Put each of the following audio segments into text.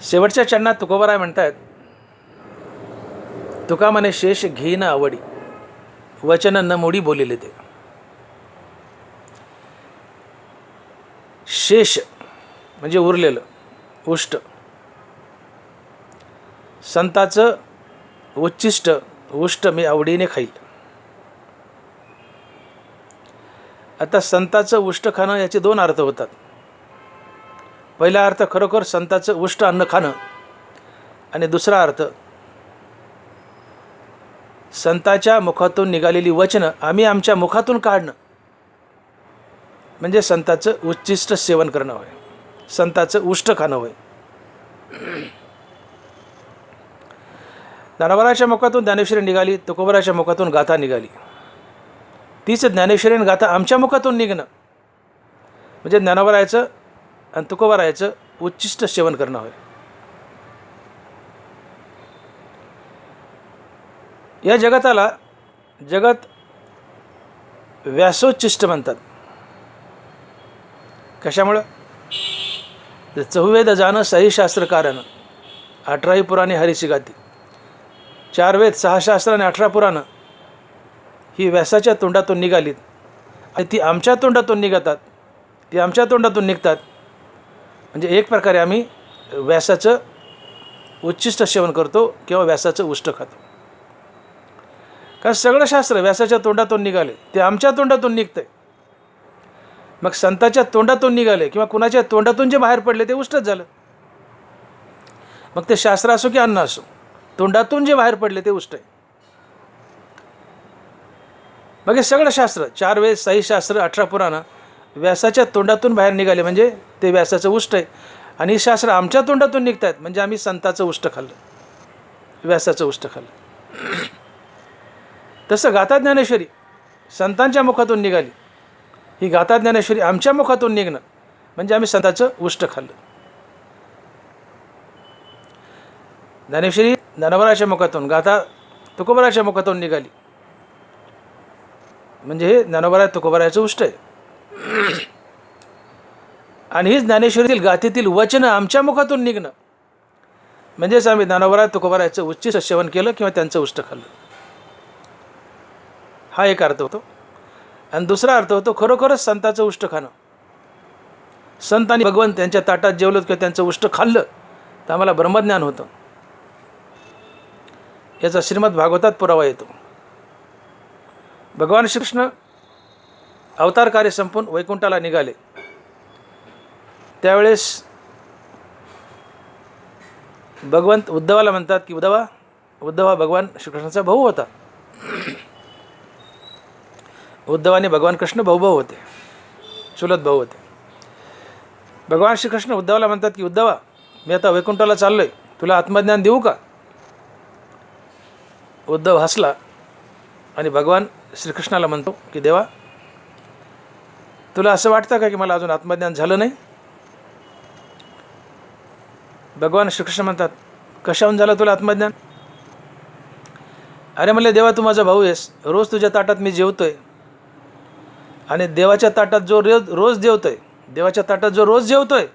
शेवटच्या चरणात तुकोबाराय म्हणतात तुका म्हणे शेष घेईन आवडी वचन न मोडी बोलिले ते. शेष म्हणजे उरलेलं उष्ट. संताचं उच्चिष्ट उष्ट मी आवडीने खाईल. आता संताचं उष्ट खाणं याचे दोन अर्थ होतात. पहिला अर्थ खरोखर संताचं उष्ट अन्न खाणं. आणि दुसरा अर्थ संताच्या मुखातून निघालेली वचनं आम्ही आमच्या मुखातून काढणं. म्हणजे संताचं उच्चिष्ट सेवन करणं होय. संताचं उष्ट खाणं होय. ज्ञानोबराच्या मुखातून ज्ञानेश्वरी निघाली तुकोबराच्या मुखातून गाथा निघाली. तीच ज्ञानेश्वरीन गाथा आमच्या मुखातून निघणं. म्हणजे ज्ञानोबरायचं आणि तुकोबरायचं उच्चिष्ट सेवन करणं होय. या जगताला जगत व्यासोच्चिष्ट म्हणतात. कशामुळं? चहुवेद जाणं सही शास्त्र कारण अठराही पुराणे हरीची गाती चार वेद सहा शास्त्र आणि अठरा पुराणं ही व्यासाच्या तोंडातून निघालीत. आणि ती आमच्या तोंडातून निघतात. ती आमच्या तोंडातून निघतात. म्हणजे एक प्रकारे आम्ही व्यासाचं उच्चिष्ट सेवन करतो किंवा व्यासाचं उष्ट खातो. कारण सगळं शास्त्र व्यासाच्या तोंडातून निघाले ते आमच्या तोंडातून निघतंय. मग संताच्या तोंडातून निघाले किंवा कुणाच्या तोंडातून जे बाहेर पडले ते उष्टच झालं. मग ते शास्त्र असो की अन्न असो तोंडातून जे बाहेर पडले ते उष्ट आहे मग हे सगळं शास्त्र चार वेद साई शास्त्र अठरा पुराणं व्यासाच्या तोंडातून बाहेर निघाले म्हणजे ते व्यासाचं उष्ट आहे. आणि शास्त्र आमच्या तोंडातून निघत आहेत म्हणजे आम्ही संताचं उष्ट खाल्लं. व्यासाचं उष्ट खाल्लं. तसं गाथा ज्ञानेश्वरी संतांच्या मुखातून निघाली. ही गाथा ज्ञानेश्वरी आमच्या मुखातून निघणं म्हणजे आम्ही संताचं उष्ट खाल्लं. ज्ञानेश्वरी ज्ञानोबराच्या मुखातून गाथा तुकोबराच्या मुखातून निघाली. म्हणजे हे ज्ञानोबरा तुकोबराचं उष्ट आहे. आणि ही ज्ञानेश्वरीतील गाथेतील वचनं आमच्या मुखातून निघणं. म्हणजेच आम्ही ज्ञानोबरा तुकोबराचं उच्चिष्ट सेवन केलं किंवा त्यांचं उष्ट खाल्लं. हा एक अर्थ होतो. आणि दुसरा अर्थ होतो खरोखरच संताचं उष्ट खाणं. संत आणि भगवंत त्यांच्या ताटात जेवलं किंवा त्यांचं उष्ट खाल्लं तर आम्हाला ब्रह्मज्ञान होतं. याचा श्रीमद भागवतात पुरावा येतो. भगवान श्रीकृष्ण अवतार कार्य संपून वैकुंठाला निघाले. त्यावेळेस भगवंत उद्धवाला म्हणतात की उद्धवा उद्धवा भगवान श्रीकृष्णाचा भाऊ होता. उद्धव आणि भगवान कृष्ण भाऊभाऊ होते चुलत भाऊ होते. भगवान श्रीकृष्ण उद्धवाला म्हणतात की उद्धवा मी आता वैकुंठाला चाललो आहे तुला आत्मज्ञान देऊ का? उद्धव हसला आणि भगवान श्रीकृष्णाला म्हणतो की देवा तुला असं वाटतं का की मला अजून आत्मज्ञान झालं नाही? भगवान श्रीकृष्ण म्हणतात कशाहून झालं तुला आत्मज्ञान? अरे म्हणले देवा तू माझा भाऊ आहेस. रोज तुझ्या ताटात मी जेवतोय. आणि देवाच्या ताटात जो रोज रोज जेवतोय देवाच्या ताटात जो रोज जेवतोय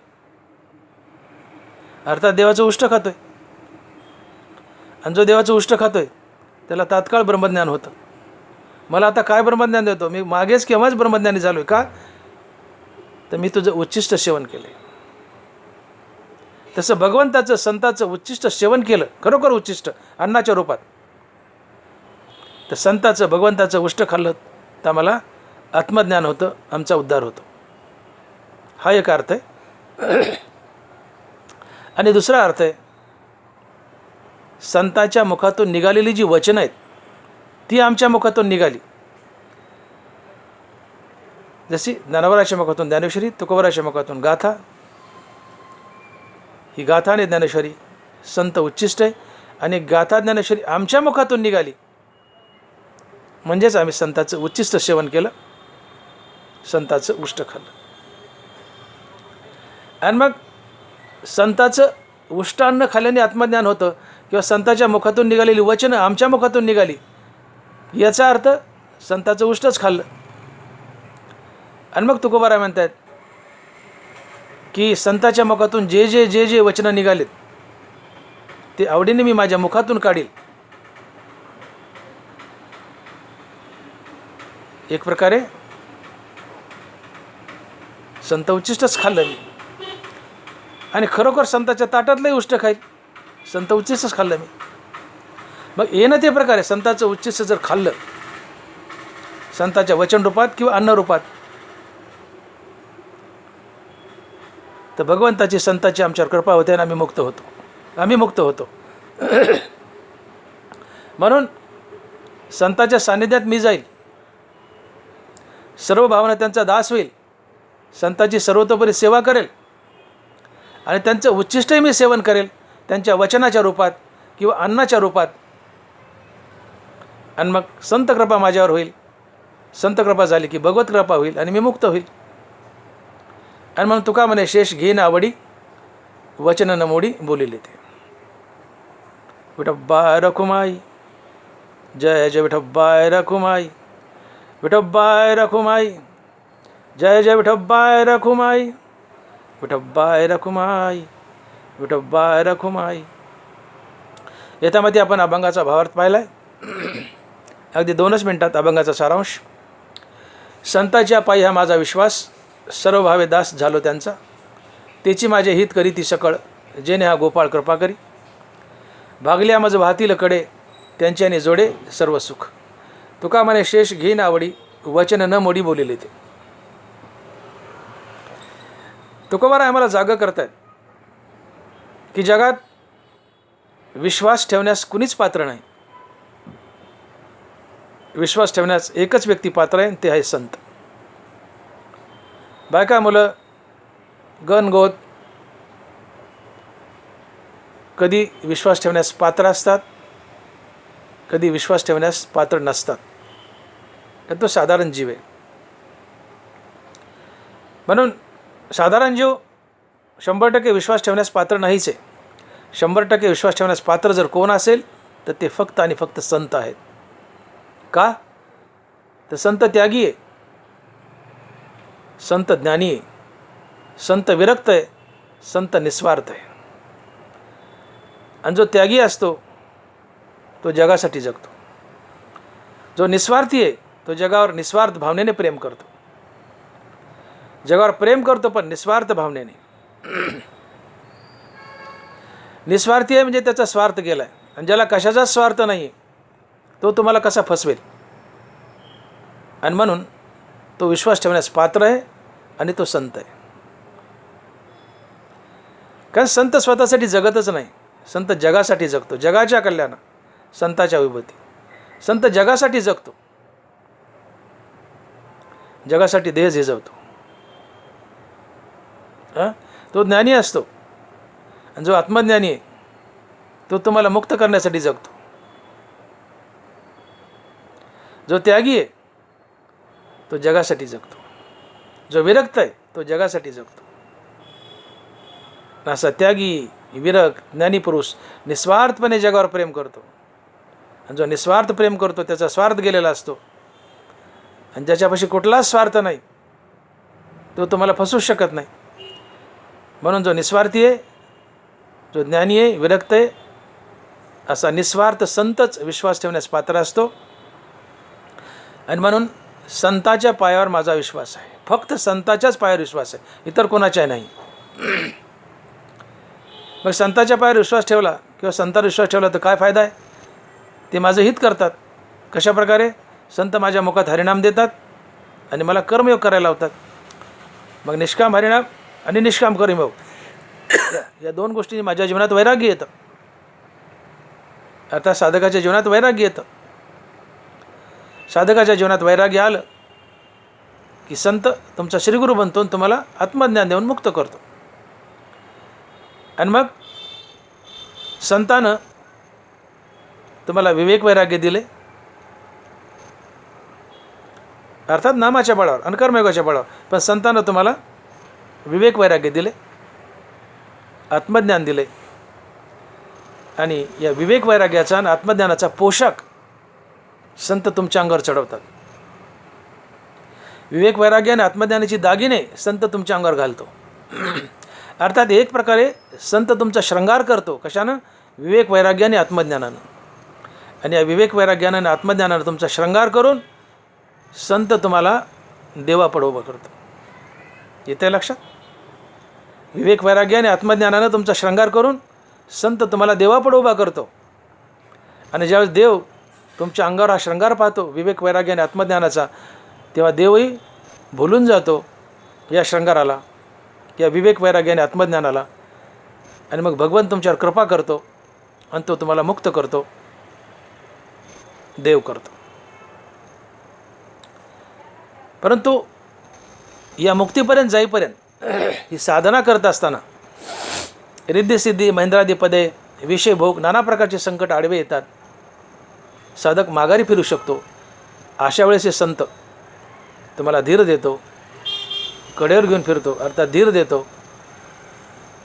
अर्थात देवाचं उष्ट खातोय. आणि जो देवाचं उष्ट खातोय त्याला तात्काळ ब्रह्मज्ञान होतं. मला आता काय ब्रह्मज्ञान देतो? मी मागेच केव्हाच ब्रह्मज्ञानी झालो आहे का? तर मी तुझं उच्चिष्ट सेवन केलं तसं भगवंताचं संताचं उच्चिष्ट सेवन केलं खरोखर उच्चिष्ट अन्नाच्या रूपात. तर संताचं भगवंताचं उष्ट खाल्लं तर आम्हाला आत्मज्ञान होतं आमचा उद्धार होतो. हा एक अर्थ आहे. आणि दुसरा अर्थ आहे संताच्या मुखातून निघालेली जी वचनं आहेत ती आमच्या मुखातून निघाली. जशी ज्ञानवराच्या मुखातून ज्ञानेश्वरी तुकोबराच्या मुखातून गाथा. ही गाथा आणि ज्ञानेश्वरी संत उच्चिष्ट आहे आणि गाथा ज्ञानेश्वरी आमच्या मुखातून निघाली. म्हणजेच आम्ही संताचं उच्चिष्ट सेवन केलं संताचं उष्ट खाल्लं. आणि मग संताचं उष्टान्न खाल्ल्याने आत्मज्ञान होतं किंवा संताच्या मुखातून निघालेली वचनं आमच्या मुखातून निघाली. याचा अर्थ संताचं उष्टच खाल्लं. आणि मग तुकोबारा म्हणतात की संताच्या मुखातून जे जे जे जे वचनं निघालेत ते आवडीने मी माझ्या मुखातून काढील. एक प्रकारे संत उच्चिष्टच खाल्लं मी. आणि खरोखर संताच्या ताटातलंही उष्ट खाईल संत उच्चिष्टच खाल्लं मी. मग येणं ते प्रकारे संताचं उच्चिष्ट जर खाल्लं संताच्या वचन रूपात किंवा अन्न रूपात तर भगवंताची संताची आमच्यावर कृपा होते आणि आम्ही मुक्त होतो. आम्ही मुक्त होतो. म्हणून संताच्या सान्निध्यात मी जाईल. सर्व भावना त्यांचा दास होईल. संताची सर्वतोपरी सेवा करेल. आणि त्यांचं उच्चिष्टही मी सेवन करेल. त्यांच्या वचनाच्या रूपात किंवा अन्नाच्या रूपात आणि मग संत कृपा माझ्यावर होईल. संत कृपा झाली की भगवत कृपा होईल आणि मी मुक्त होईल. आणि मग तुका म्हणे शेष घेईन आवडी वचन नमोडी मोडी बोलिले ते. विठब्बाय रखुमाई जय जय विठब्बाय रखुमाई विठब्बाय रखुमाई जय जय विठब्बाय रखुमाई विठब्बाय रखुमाई विठब्बाय रखुमाई. याच्यामध्ये आपण अभंगाचा भावार्थ पाहिला आहे अगदी दोनच मिनटात अभंगाचा सारांश. संताच्या पायी हा माझा विश्वास. सर्व भावे दास झालो त्यांचा. त्याची माझे हित करी ती सकळ. जेने हा गोपाळ कृपा करी. भागल्या मज वाहतील कडे. त्यांच्याने जोडे सर्व सुख. तुका म्हणे शेष घेईन आवडी. वचन न मोडी बोलिले ते. तुकोबारा आम्हाला जागं करतायत. की जगात विश्वास ठेवण्यास कुणीच पात्र नाही. विश्वास ठेवण्यास एकच व्यक्ती पात्र आहे आणि ते आहे संत. बायका मुलं गणगोत कधी विश्वास ठेवण्यास पात्र असतात कधी विश्वास ठेवण्यास पात्र नसतात. तर तो साधारण जीव आहे. म्हणून साधारण जीव शंभर टक्के विश्वास ठेवण्यास पात्र नाहीच आहे. शंभर टक्के विश्वास ठेवण्यास पात्र जर कोण असेल तर ते फक्त आणि फक्त संत आहेत. का? तर संत त्यागी आहे. संत ज्ञानी आहे. संत विरक्त आहे. संत निस्वार्थ आहे. आणि जो त्यागी असतो तो जगासाठी जगतो. जो निस्वार्थी आहे तो जगावर निस्वार्थ भावनेने प्रेम करतो. जगावर प्रेम करतो पण निस्वार्थ भावनेने. निस्वार्थी आहे म्हणजे त्याचा स्वार्थ गेला आहे आणि ज्याला कशाचाच स्वार्थ नाही आहे तो तुम्हाला कसा फसवेल? आणि म्हणून तो विश्वास ठेवण्यास पात्र आहे आणि तो संत आहे. कारण संत स्वतःसाठी जगतच नाही. संत जगासाठी जगतो. जगाच्या कल्याणा संताच्या विभूती. संत जगासाठी जगतो. जगासाठी देह झिजवतो. तो ज्ञानी असतो. आणि जो आत्मज्ञानी आहे तो तुम्हाला मुक्त करण्यासाठी जगतो. जो त्यागी आहे तो जगासाठी जगतो. जो विरक्त आहे तो जगासाठी जगतो. असा त्यागी विरक ज्ञानीपुरुष निस्वार्थपणे जगावर प्रेम करतो. आणि जो निस्वार्थ प्रेम करतो त्याचा स्वार्थ गेलेला असतो. आणि ज्याच्यापाशी कुठलाच स्वार्थ नाही तो तुम्हाला फसवू शकत नाही. म्हणून जो निस्वार्थी आहे जो ज्ञानी आहे विरक्त आहे असा निस्वार्थ संतच विश्वास ठेवण्यास पात्र असतो. आणि म्हणून संताच्या पायावर माझा विश्वास आहे. फक्त संताच्याच पायावर विश्वास आहे. इतर कोणाच्या नाही. मग संताच्या पायावर विश्वास ठेवला किंवा संतावर विश्वास ठेवला तर काय फायदा आहे? ते माझं हित करतात. कशा प्रकारे संत माझ्या मुखात हरिणाम देतात आणि मला कर्मयोग करायला लावतात. मग निष्काम हरिणाम आणि निष्काम कर्मयोग. या दोन गोष्टी माझ्या जीवनात वैराग्य येतं. अर्थात साधकाच्या जीवनात वैराग्य येतं. साधकाच्या जीवनात वैराग्य आलं की संत तुमचा श्रीगुरू बनतो आणि तुम्हाला आत्मज्ञान देऊन मुक्त करतो. आणि मग संतानं तुम्हाला विवेक वैराग्य दिले. अर्थात नामाच्या बळावर आणि कर्मयोगाच्या बळावर. पण संतानं तुम्हाला विवेक वैराग्य दिले आत्मज्ञान दिले. आणि या विवेक वैराग्याचा आणि आत्मज्ञानाचा पोशाख संत तुमच्या अंगावर चढवतात. विवेक वैराग्य आणि आत्मज्ञानाची दागिने संत तुमच्या अंगावर घालतो. अर्थात एक प्रकारे संत तुमचा श्रृंगार करतो. कशानं? विवेक वैराग्याने आत्मज्ञानानं. आणि या विवेक वैराग्यानं आणि आत्मज्ञानानं तुमचा श्रृंगार करून संत तुम्हाला देवापड उभं करतो. येते लक्षात? विवेक वैराग्य आणि आत्मज्ञानानं तुमचा श्रृंगार करून संत तुम्हाला देवापड उभा करतो. आणि ज्यावेळेस देव तुमच्या अंगावर हा श्रंगार पाहतो विवेक वैराग्याने आत्मज्ञानाचा. तेव्हा देवही भुलून जातो या श्रंगाराला या विवेक वैराग्याने आत्मज्ञानाला. आणि मग भगवान तुमच्यावर कृपा करतो आणि तो तुम्हाला मुक्त करतो. देव करतो. परंतु या मुक्तीपर्यंत जाईपर्यंत ही साधना करत असताना रिद्धिसिद्धी महेंद्रादी पदे विषयभोग नाना प्रकारचे संकट आडवे येतात. साधक माघारी फिरू शकतो. अशा वेळेस हे संत तुम्हाला धीर देतो. कडेवर घेऊन फिरतो अर्थात धीर देतो.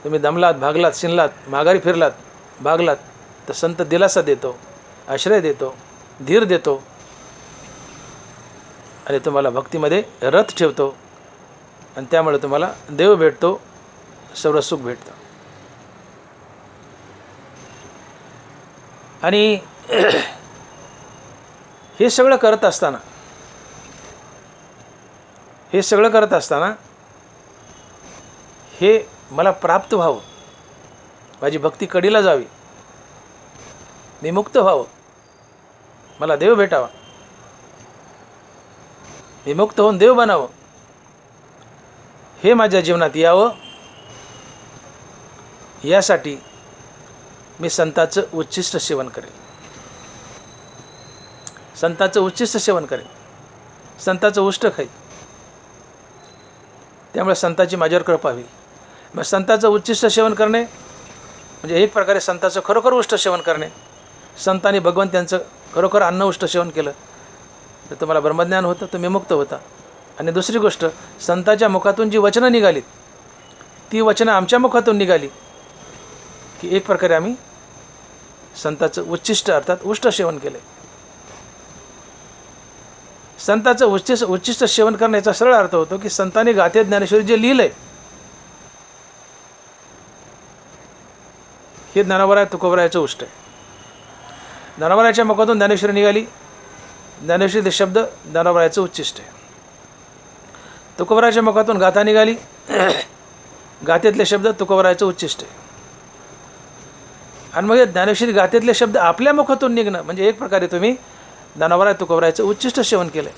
तुम्ही दमलात भागलात शिनलात माघारी फिरलात भागलात तर संत दिलासा देतो आश्रय देतो धीर देतो. आणि तुम्हाला भक्तीमध्ये रथ ठेवतो. आणि त्यामुळे तुम्हाला देव भेटतो सर्व सुख भेटतं. आणि हे सगळं करत असताना हे सगळं करत असताना हे मला प्राप्त व्हावं. माझी भक्ती कडीला जावी. मी मुक्त व्हावं. मला देव भेटावा. मी मुक्त होऊन देव बनावं. हे माझ्या जीवनात यावं. यासाठी मी संताचं उच्चिष्ट सेवन करेल. संताचं उच्चिष्ट सेवन करेल संताचं उष्ट खाईल त्यामुळे संताची माझ्यावर कृपा होईल. मग संताचं उच्चिष्ट सेवन करणे म्हणजे एक प्रकारे संताचं खरोखर उष्ट सेवन करणे संतांनी भगवान त्यांचं खरोखर अन्न उष्ट सेवन केलं तर तुम्हाला ब्रह्मज्ञान होतं तुम्ही मुक्त होता. आणि दुसरी गोष्ट संताच्या मुखातून जी वचनं निघालीत ती वचनं आमच्या मुखातून निघाली की एक प्रकारे आम्ही संताचं उच्चिष्ट अर्थात उष्ट सेवन केलं संताचं उच्चिस उच्चिष्ट सेवन करण्याचा सरळ अर्थ होतो की संतांनी गाथे ज्ञानेश्वरी जे लिहिलंय. हे ज्ञानावराय तुकोबरायाचं उष्ट आहे. ज्ञानावरायाच्या मुखातून ज्ञानेश्वरी निघाली. ज्ञानेश्वरी ते शब्द ज्ञानावरायाचं उच्चिष्ट आहे. तुकोबरायाच्या मुखातून गाथा निघाली. गाथेतले शब्द तुकोबरायाचं उच्चिष्ट आहे. आणि मग ज्ञानेश्वरी गाथेतले शब्द आपल्या मुखातून निघणं म्हणजे एक प्रकारे तुम्ही ज्ञानावराय तुकोबरायचं उच्चिष्ट सेवन केलं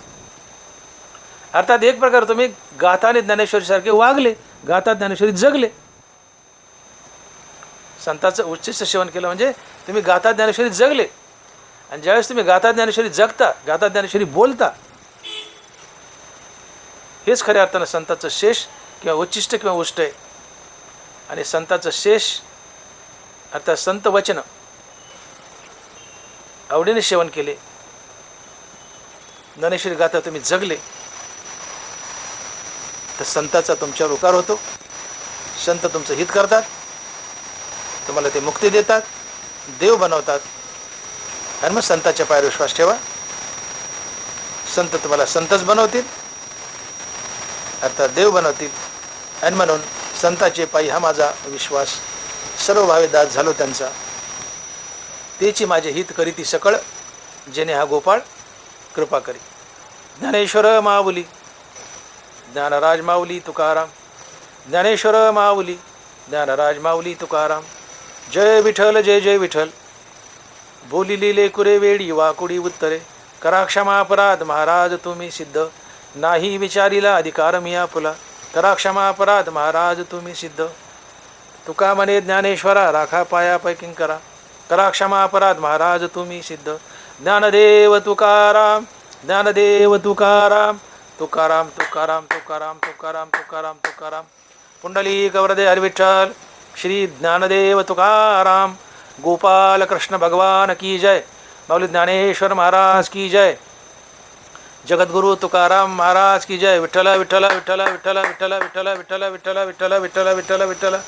अर्थात एक प्रकारे तुम्ही गाथाने ज्ञानेश्वरीसारखे वागले गाथा ज्ञानेश्वरी जगले. संताचं उच्चिष्ट सेवन केलं म्हणजे तुम्ही गाथा ज्ञानेश्वरी जगले. आणि ज्यावेळेस तुम्ही गाथा ज्ञानेश्वरी जगता गाथा ज्ञानेश्वरी बोलता हेच खऱ्या अर्थानं संताचं शेष किंवा उच्चिष्ट किंवा उष्ट आहे. आणि संताचं शेष अर्थात संत वचन आवडीने सेवन केले. ज्ञानेश्वरी गाथा तुम्ही जगले तर संताचा तुमच्यावर उकार होतो. संत तुमचं हित करतात तुम्हाला ते मुक्ती देतात देव बनवतात आणि मग संताच्या पायावर विश्वास ठेवा. संत तुम्हाला संतच बनवतील अर्थात देव बनवतील आणि म्हणून संताचे पायी हा माझा विश्वास सर्व भावे दास झालो त्यांचा. तेची माझे हित करीती सकळ जेणे हा गोपाळ कृपा करी. ज्ञानेश्वर माऊली ज्ञानराज माऊली तुकाराम ज्ञानेश्वर माऊली ज्ञानराज माऊली तुकाराम. जय विठ्ठल जय जय विठ्ठल. बोली लिले कुरे वेळी वाकुडी उत्तरे. करा क्षमापराध महाराज तुम्ही सिद्ध. नाही विचारीला अधिकार मिया फुला करा क्षमापराध महाराज तुम्ही सिद्ध. तुका म्हणे ज्ञानेश्वरा राखा पाया पैकिंग करा करा क्षमापराध महाराज तुम्ही सिद्ध. ज्ञानदेव तुकाराम ज्ञानदेव तुकाराम तुकाराम तुकाराम तुकाराम तुकाराम तुकाराम तुकाराम पुंडली कवरदे हरविठ्ठल श्री ज्ञानदेव तुकाराम गोपाल कृष्ण भगवान की जय माऊली ज्ञानेश्वर महाराज की जय जगद्गुरु तुकाराम महाराज की जय विठ्ठल विठ्ठल विठ्ठल विठ्ठल विठ्ठल विठ्ठल विठ्ठल विठ्ठल विठ्ठल विठ्ठल विठ्ठल विठ्ठल